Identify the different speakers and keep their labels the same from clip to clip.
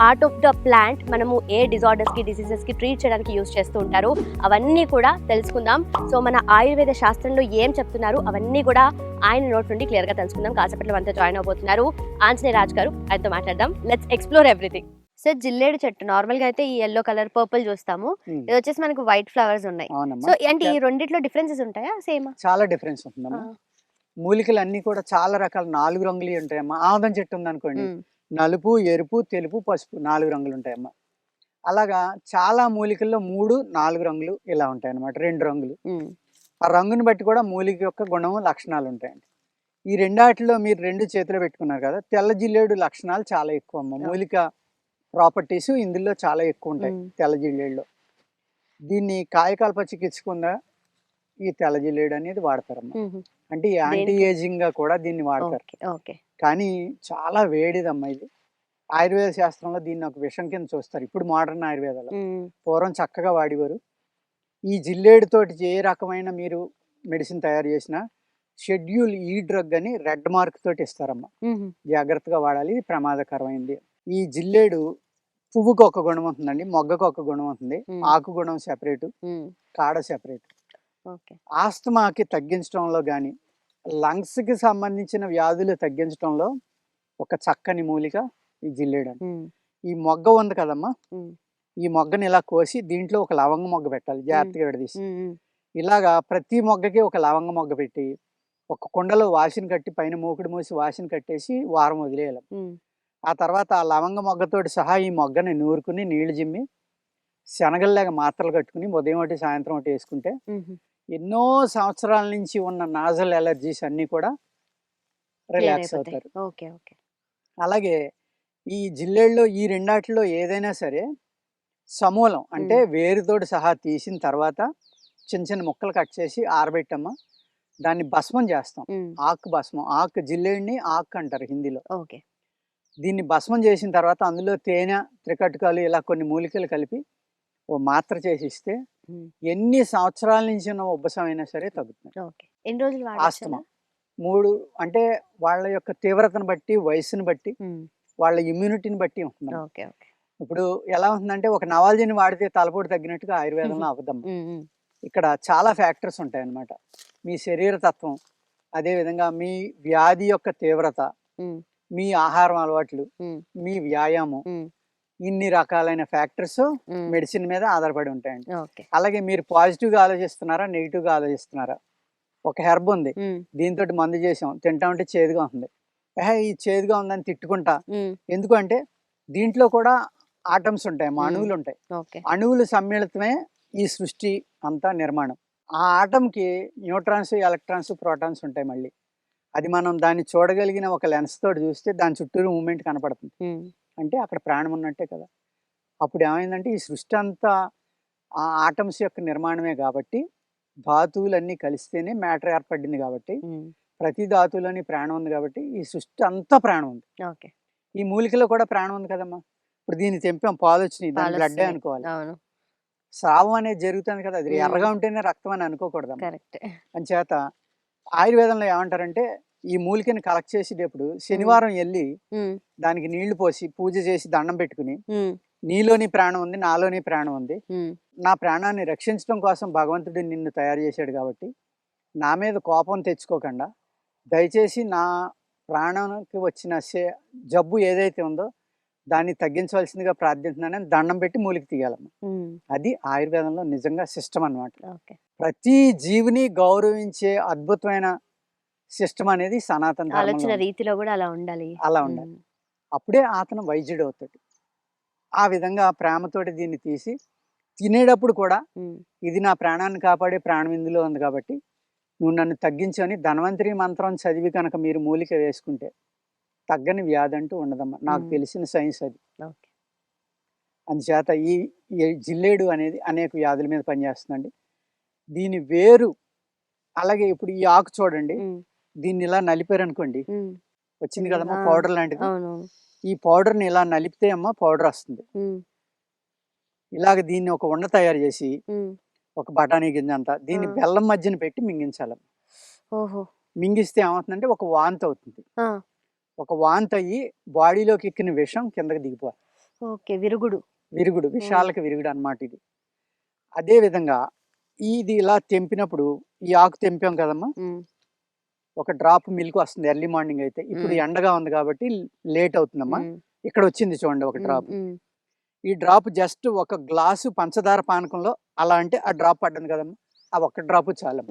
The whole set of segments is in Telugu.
Speaker 1: పార్ట్ ఆఫ్ ద ప్లాంట్ మనము ఏ డిజార్డర్స్కి డిసీజెస్కి ట్రీట్ చేయడానికి యూస్ చేస్తూ ఉంటారు. అవన్నీ కూడా తెలుసుకుందాం. సో మన ఆయుర్వేద శాస్త్రంలో ఏం చెప్తున్నారు? అవన్నీ కూడా ఆయన నోట్ నుండి క్లియర్గా తెలుసుకుందాం. కాసేపట్లో మనతో జాయిన్ అవబోతున్నారు ఆంజనేయ రాజ్ గారు. ఆయనతో మాట్లాడదాం. లెట్స్ ఎక్స్ప్లోర్ ఎవ్రీథింగ్ సార్ జిల్లేడు చెట్టు. నార్మల్గా అయితే ఈ ఎల్లో కలర్ పర్పుల్ చూస్తాము.
Speaker 2: ఉమ్,
Speaker 1: ఇది వచ్చేసి మనకు వైట్ ఫ్లవర్స్ ఉన్నాయి. సో అంటే ఈ రెండిట్లో డిఫరెన్సెస్ ఉంటాయా? సేమ్
Speaker 2: చాలా డిఫరెన్స్ ఉంటుందమ్మా మూలికలు అన్ని కూడా చాలా రకాల నాలుగు రంగులు ఉంటాయమ్మా. ఆముదం చెట్టు ఉందనుకోండి. నలుపు ఎరుపు తెలుపు పసుపు నాలుగు రంగులు ఉంటాయమ్మా. అలాగా చాలా మూలికల్లో మూడు నాలుగు రంగులు ఇలా ఉంటాయి అన్నమాట రెండు రంగులు. ఆ రంగుని బట్టి కూడా మూలిక యొక్క గుణము లక్షణాలు ఉంటాయండి. ఈ రెండాటిలో మీరు రెండు చేతిలో పెట్టుకున్నారు కదా తెల్ల జిల్లేడు లక్షణాలు చాలా ఎక్కువ అమ్మ మూలిక ప్రాపర్టీస్ ఇందులో చాలా ఎక్కువ ఉంటాయి తెల్ల జిల్లేడులో. దీన్ని కాయకల్ప చికిత్స కింద ఈ తెల్ల జిల్లేడు అనేది వాడతారమ్మా. అంటే యాంటీ ఏజింగ్గా కూడా దీన్ని వాడతారు.
Speaker 1: ఓకే.
Speaker 2: కానీ చాలా వేడిదమ్మా ఇది. ఆయుర్వేద శాస్త్రంలో దీన్ని ఒక విషం కింద చూస్తారు. ఇప్పుడు మోడర్న్ ఆయుర్వేదాలో. పూర్వం చక్కగా వాడేవారు. ఈ జిల్లేడుతోటి ఏ రకమైన మీరు మెడిసిన్ తయారు చేసినా షెడ్యూల్ ఈ డ్రగ్ అని రెడ్ మార్క్ తోటి ఇస్తారమ్మా. జాగ్రత్తగా వాడాలి ఇది ప్రమాదకరమైంది. ఈ జిల్లేడు పువ్వుకు ఒక గుణం ఉంటుందండి మొగ్గకు ఒక గుణం ఉంటుంది. ఆకు గుణం సెపరేట్ కాడ సెపరేట్ ఆస్తమాకి తగ్గించడంలో కానీ లంగ్స్కి సంబంధించిన వ్యాధులు తగ్గించడంలో ఒక చక్కని మూలిక ఈ జిల్లేడు. ఈ మొగ్గ ఉంది కదమ్మా. ఈ మొగ్గని ఇలా కోసి దీంట్లో ఒక లవంగ మొగ్గ పెట్టాలి జాగ్రత్తగా విడదీసి. ఇలాగా ప్రతి మొగ్గకి ఒక లవంగ మొగ్గ పెట్టి ఒక కుండలో వాసిని కట్టి పైన మూకుడు మూసి వాసిని కట్టేసి వారం వదిలేయాలి. ఆ తర్వాత ఆ లవంగ మొగ్గతోటి సహా ఈ మొగ్గని నూరుకుని నీళ్ళు జిమ్మి శనగల్లాగా మాత్రలు కట్టుకుని ఉదయం ఒకటి సాయంత్రం ఒకటి వేసుకుంటే ఎన్నో సంవత్సరాల నుంచి ఉన్న నాజల్ ఎలర్జీస్ అన్నీ కూడా రిలాక్స్ అవుతారు.
Speaker 1: Okay okay.
Speaker 2: అలాగే ఈ జిల్లేళ్ళలో ఈ రెండాటిలో ఏదైనా సరే సమూలం అంటే వేరుతోటి సహా తీసిన తర్వాత చిన్న చిన్న ముక్కలు కట్ చేసి ఆరబెట్టమ్మా. దాన్ని భస్మం చేస్తాం. ఆకు భస్మం. ఆకు జిల్లేడిని ఆకు అంటారు హిందీలో.
Speaker 1: ఓకే.
Speaker 2: దీన్ని భస్మం చేసిన తర్వాత అందులో తేనె త్రికట్టుకాలు ఇలా కొన్ని మూలికలు కలిపి ఓ మాత్ర చేసి ఇస్తే ఎన్ని సంవత్సరాల నుంచి ఉన్న ఉబ్బసం అయినా సరే తగ్గుతుంది.
Speaker 1: ఎన్ని రోజులు
Speaker 2: ఆస్తమా. మూడు అంటే వాళ్ళ యొక్క తీవ్రతను బట్టి వయసుని బట్టి వాళ్ళ ఇమ్యూనిటీని బట్టి ఉంటుంది ఇప్పుడు ఎలా ఉంటుందంటే ఒక నవాల్జీని వాడితే తలపోటు తగ్గినట్టుగా ఆయుర్వేదంలో అవదమ్మ ఇక్కడ చాలా ఫ్యాక్టర్స్ ఉంటాయి అన్నమాట మీ శరీర తత్వం అదేవిధంగా మీ వ్యాధి యొక్క తీవ్రత మీ ఆహారం అలవాట్లు మీ వ్యాయామం ఇన్ని రకాలైన ఫ్యాక్టర్స్ మెడిసిన్ మీద ఆధారపడి ఉంటాయండి. అలాగే మీరు పాజిటివ్గా ఆలోచిస్తున్నారా నెగిటివ్గా ఆలోచిస్తున్నారా? ఒక హెర్బ్ ఉంది. దీంతో మందు చేసాం తింటా ఉంటే చేదుగా ఉంది. ఏహే ఈ చేదుగా ఉందని తిట్టుకుంటా. ఎందుకు అంటే దీంట్లో కూడా ఆటమ్స్ ఉంటాయి
Speaker 1: మ్మ్.
Speaker 2: అణువులు ఉంటాయి. అణువులు సమ్మిళితమే ఈ సృష్టి అంతా నిర్మాణం. ఆ ఆటంకి న్యూట్రాన్స్ ఎలక్ట్రాన్స్ ప్రోటాన్స్ ఉంటాయి మళ్ళీ. అది మనం దాన్ని చూడగలిగిన ఒక లెన్స్ తోటి చూస్తే దాని చుట్టూరు మూమెంట్ కనపడుతుంది. అంటే అక్కడ ప్రాణం ఉన్నట్టే కదా. అప్పుడు ఏమైందంటే ఈ సృష్టి అంతా ఆ ఆటమ్స్ యొక్క నిర్మాణమే కాబట్టి ధాతువులన్నీ కలిస్తేనే మ్యాటర్ ఏర్పడింది కాబట్టి ప్రతి ధాతువులోని ప్రాణం ఉంది కాబట్టి ఈ సృష్టి అంతా ప్రాణం ఉంది.
Speaker 1: ఓకే.
Speaker 2: ఈ మూలికలో కూడా ప్రాణం ఉంది కదమ్మా. ఇప్పుడు దీన్ని తెంపాం పాలు వచ్చినాయి దాని బ్లడ్డే. అనుకోవాలి.
Speaker 1: అవును.
Speaker 2: స్రావం అనేది జరుగుతుంది కదా అది. ఎర్రగా ఉంటేనే రక్తం అని అనుకోకూడదు
Speaker 1: కరెక్ట్.
Speaker 2: అని చేత ఆయుర్వేదంలో ఏమంటారంటే ఈ మూలికని కలెక్ట్ చేసేటప్పుడు శనివారం వెళ్ళి దానికి నీళ్ళు పోసి పూజ చేసి దండం పెట్టుకుని నీలోని ప్రాణం ఉంది నాలోని ప్రాణం ఉంది. నా ప్రాణాన్ని రక్షించడం కోసం భగవంతుడు నిన్ను తయారు చేశాడు కాబట్టి నా మీద కోపం తెచ్చుకోకుండా దయచేసి నా ప్రాణానికి వచ్చిన జబ్బు ఏదైతే ఉందో దాన్ని తగ్గించవలసిందిగా ప్రార్థిస్తున్నానని దండం పెట్టి మూలికి తీయాలమ్మ. అది ఆయుర్వేదంలో నిజంగా సిస్టమ్ అన్నమాట.
Speaker 1: ఓకే.
Speaker 2: ప్రతి జీవిని గౌరవించే అద్భుతమైన సిస్టమ్ అనేది సనాతన
Speaker 1: ఆలోచన. రీతిలో కూడా అలా ఉండాలి.
Speaker 2: అలా ఉండాలి. అప్పుడే అతను వైద్యుడు అవుతాడు ఆ విధంగా ప్రేమతోటి దీన్ని తీసి తినేటప్పుడు కూడా ఇది నా ప్రాణాన్ని కాపాడే ప్రాణం ఇందులో ఉంది కాబట్టి నువ్వు నన్ను తగ్గించని ధన్వంతరి మంత్రం చదివి కనుక మీరు మూలిక వేసుకుంటే తగ్గని వ్యాధి అంటూ ఉండదమ్మా. నాకు. తెలిసిన సైన్స్ అది. అందుచేత ఈ జిల్లేడు అనేది అనేక వ్యాధుల మీద పనిచేస్తుందండి. దీని వేరు అలాగే ఇప్పుడు ఈ ఆకు చూడండి. దీన్ని ఇలా నలిపారు అనుకోండి
Speaker 1: ఉమ్,
Speaker 2: వచ్చింది కదమ్మా పౌడర్ లాంటిది. ఈ పౌడర్ని ఇలా నలిపితే అమ్మ పౌడర్ వస్తుంది. ఇలాగ దీన్ని ఒక ఉండ తయారు చేసి ఒక బఠానీ గింజ అంతా దీన్ని. బెల్లం మధ్యన పెట్టి మింగించాలి. మింగిస్తే ఏమవుతుందంటే ఒక వాంతి అవుతుంది. ఒక వాంతి అయ్యి బాడీలోకి ఎక్కిన విషం కిందకి దిగిపోవాలి.
Speaker 1: ఓకే. విరుగుడు.
Speaker 2: విరుగుడు విషాలకు విరుగుడు అన్నమాట ఇది. అదే విధంగా ఇది ఇలా తెంపినప్పుడు ఈ ఆకు తెంపాం కదమ్మా ఒక డ్రాప్ మిల్క్ వస్తుంది ఎర్లీ మార్నింగ్ అయితే. ఇప్పుడు. ఎండగా ఉంది కాబట్టి లేట్ అవుతుందమ్మా. ఇక్కడ వచ్చింది చూడండి ఒక డ్రాప్. ఈ డ్రాప్ జస్ట్ ఒక గ్లాసు పంచదార పానకంలో అలా అంటే ఆ డ్రాప్ పడ్డది కదమ్మా. ఆ ఒక్క డ్రాప్ చాలు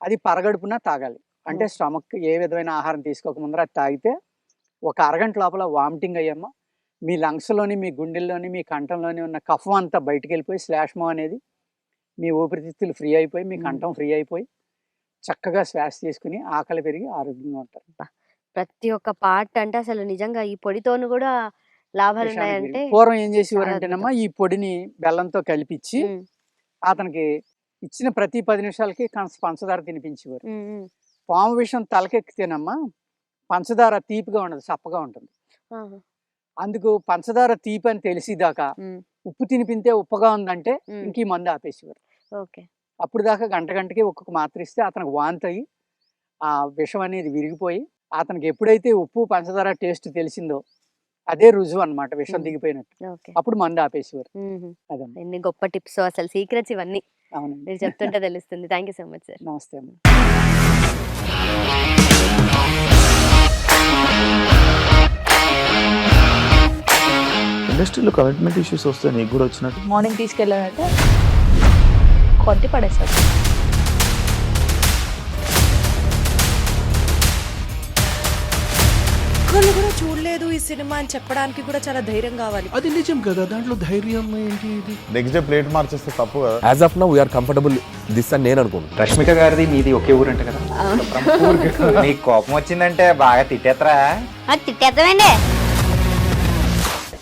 Speaker 2: అది పరగడుపున తాగాలి. అంటే స్టమక్ ఏ విధమైన ఆహారం తీసుకోక ముందర అది తాగితే ఒక అరగంట లోపల వామిటింగ్ అయ్యమ్మా. మీ లంగ్స్లోని మీ గుండెల్లోని మీ కంఠంలోని ఉన్న కఫం అంతా బయటికి వెళ్ళిపోయి శ్లాష్మం అనేది మీ ఊపిరితిత్తులు ఫ్రీ అయిపోయి మీ. కంఠం ఫ్రీ అయిపోయి చక్కగా శ్వాస తీసుకుని ఆకలి పెరిగి ఆరోగ్యంగా ఉంటారు.
Speaker 1: ప్రతి ఒక్క పార్ట్ అంటే అసలు నిజంగా ఈ పొడితోను కూడా లాభాలు ఉన్నాయంటే.
Speaker 2: పూర్వం ఏం చేసేవారు
Speaker 1: చాలా
Speaker 2: అంటేనమ్మా ఈ పొడిని బెల్లంతో కలిపిచ్చి అతనికి ఇచ్చిన ప్రతి పది నిమిషాలకి కాస్త పంచదార తినిపించేవారు. పాము విషం తలకెక్కితేనమ్మా పంచదార తీపిగా ఉండదు చప్పగా ఉంటుంది. అందుకు పంచదార తీపి అని తెలిసిదాకా ఉప్పు తినిపింతే ఉప్పగా ఉందంటే ఇంక మందు ఆపేసేవారు.
Speaker 1: ఓకే.
Speaker 2: అప్పుడు దాకా గంట గంటకి ఒక్కొక్క మాత్ర ఇస్తే అతనికి వాంతి అయ్యి ఆ విషం అనేది విరిగిపోయి అతనికి ఎప్పుడైతే ఉప్పు పంచదార టేస్ట్ తెలిసిందో అదే రుజువు అన్నమాట విషం. దిగిపోయినట్టు.
Speaker 1: ఓకే.
Speaker 2: అప్పుడు మందు ఆపేసేవారు.
Speaker 1: ఎన్ని గొప్ప టిప్స్ అసలు సీక్రెట్స్ ఇవన్నీ.
Speaker 2: అవునండి.
Speaker 1: మీరు చెప్తుంటే తెలుస్తుంది. Thank you so much sir.
Speaker 2: నమస్తే అమ్మా.
Speaker 3: ఇండస్ట్రీలో కమిట్మెంట్ ఇష్యూస్ వస్తే నీకు కూడా వచ్చినట్టు.
Speaker 4: మార్నింగ్ తీసుకెళ్ళానంటే కొట్టి
Speaker 5: ఒక్కళ్ళు కూడా చూడలేదు ఈ సినిమా అని చెప్పడానికి కూడా చాలా ధైర్యం కావాలి.
Speaker 6: అది నిజం కదా దాంట్లో ధైర్యం ఏంటి ఇది?
Speaker 3: నెక్స్ట్ డే ప్లేట్ మార్చేస్తే తప్పు కదా.
Speaker 7: As of now we are comfortable this అని నేను అనుకుంటున్నాను.
Speaker 8: రష్మిక గారిది మీది ఒకే ఊరంట కదా? నీకు కోపం వచ్చిందంటే బాగా తిట్టేత్తరా?
Speaker 1: తిట్టేద్దామండి